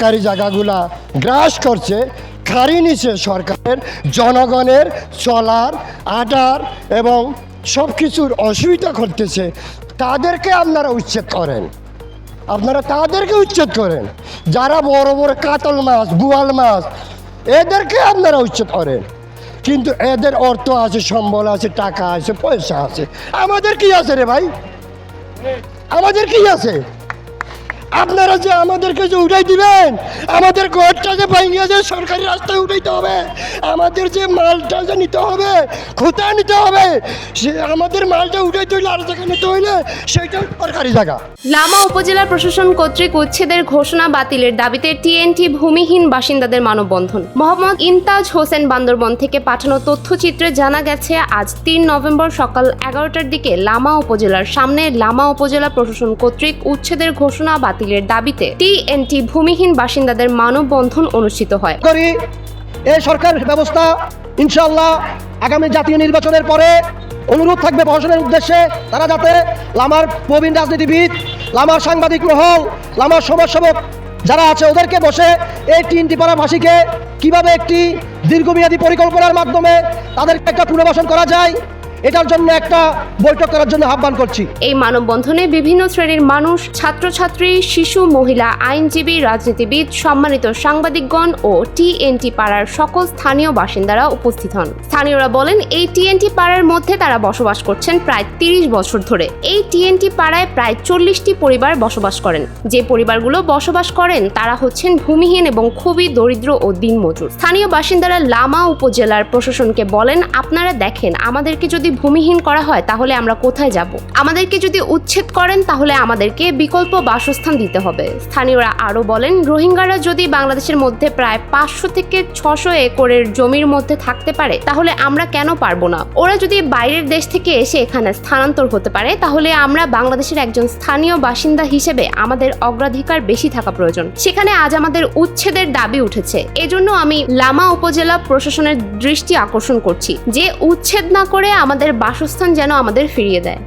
সরকারি জায়গাগুলা গ্রাস করছে খারি নিচ্ছে সরকারের, জনগণের চলার আটার এবং সব কিছুর অসুবিধা করতেছে তাদেরকে আপনারা উচ্ছেদ করেন। আপনারা তাদেরকে উচ্ছেদ করেন। যারা বড় বড় কাতল মাছ, বুয়াল মাছ, এদেরকে আপনারা উচ্ছেদ করেন। কিন্তু এদের অর্থ আছে, সম্বল আছে, টাকা আছে, পয়সা আছে। আমাদের কি আছে রে ভাই? আমাদের কি আছে? আপনারা যে আমাদেরকে যে উঠাই দিবেন, আমাদের ঘরটা যে ভেঙে যে সরকারি রাস্তায় উঠাইতে হবে, আমাদের যে মালটা যে নিতে হবে খুঁতা নিতে হবে, সে আমাদের মালটা উঠাইতে হইলে আর জায়গা নিতে হইলে সেইটা সরকারি জায়গা। লামা উপজেলা প্রশাসন কর্তৃক উচ্ছেদের ঘোষণা বাতিলের দাবিতে টিএনটি ভূমিহীন বাসিন্দাদের মানববন্ধন। মোহাম্মদ ইনতাজ হোসেন বান্দরবন থেকে পাঠানো তথ্যচিত্রে জানা গেছে, আজ তিন নভেম্বর সকাল এগারোটার দিকে লামা উপজেলার সামনে লামা উপজেলা প্রশাসন কর্তৃক উচ্ছেদের ঘোষণা বাতিলের দাবিতে টিএনটি ভূমিহীন বাসিন্দাদের মানববন্ধন অনুষ্ঠিত হয়। এই সরকার ব্যবস্থা ইনশাল্লাহ আগামী জাতীয় নির্বাচনের পরে অনুরোধ থাকবে প্রশাসনের উদ্দেশ্যে তারা যাতে লামার প্রবীণ রাজনীতিবিদ, লামার সাংবাদিক মহল লামার সমাজসেবক যারা আছে ওদেরকে বসে এই তিনটি পাড়াভাষীকে কীভাবে একটি দীর্ঘমেয়াদী পরিকল্পনার মাধ্যমে তাদেরকে একটা পুনর্বাসন করা যায় এটার জন্য একটা বৈঠক করার জন্য আহ্বান করছি। এই মানববন্ধনে বিভিন্ন শ্রেণির মানুষ, ছাত্রছাত্রী, শিশু, মহিলা, আইনজীবী, রাজনীতিবিদ, সম্মানিত সাংবাদিকগণ ও টিএনটি পাড়ার সকল স্থানীয় বাসিন্দারা উপস্থিত হন। স্থানীয়রা বলেন, এই টিএনটি পাড়ার মধ্যে তারা বসবাস করছেন প্রায় তিরিশ বছর ধরে। এই টিএনটি পাড়ায় প্রায় চল্লিশটি পরিবার বসবাস করেন। যে পরিবারগুলো বসবাস করেন, তারা হচ্ছেন ভূমিহীন এবং খুবই দরিদ্র ও দিনমজুর। স্থানীয় বাসিন্দারা লামা উপজেলার প্রশাসনকে বলেন, আপনারা দেখেন, আমাদেরকে যদি ভূমিহীন করা হয়, তাহলে আমরা কোথায় যাব? আমাদেরকে যদি উচ্ছেদ করেন, তাহলে আমাদেরকে বিকল্প বাসস্থান দিতে হবে। স্থানীয়রা আরও বলেন, রোহিঙ্গারা যদি বাংলাদেশের মধ্যে প্রায় পাঁচশো থেকে ছশো একরের জমির মধ্যে থাকতে পারে, তাহলে আমরা কেন পারব না? ওরা যদি বাইরের দেশ থেকে এসে এখানে স্থানান্তর হতে পারে, তাহলে আমরা বাংলাদেশের একজন স্থানীয় বাসিন্দা হিসেবে আমাদের অগ্রাধিকার বেশি থাকা প্রয়োজন। সেখানে আজ আমাদের উচ্ছেদের দাবি উঠেছে। এজন্য আমি লামা উপজেলা প্রশাসনের দৃষ্টি আকর্ষণ করছি, যে উচ্ছেদ না করে আমাদের বাসস্থান যেন আমাদের ফিরিয়ে দেয়।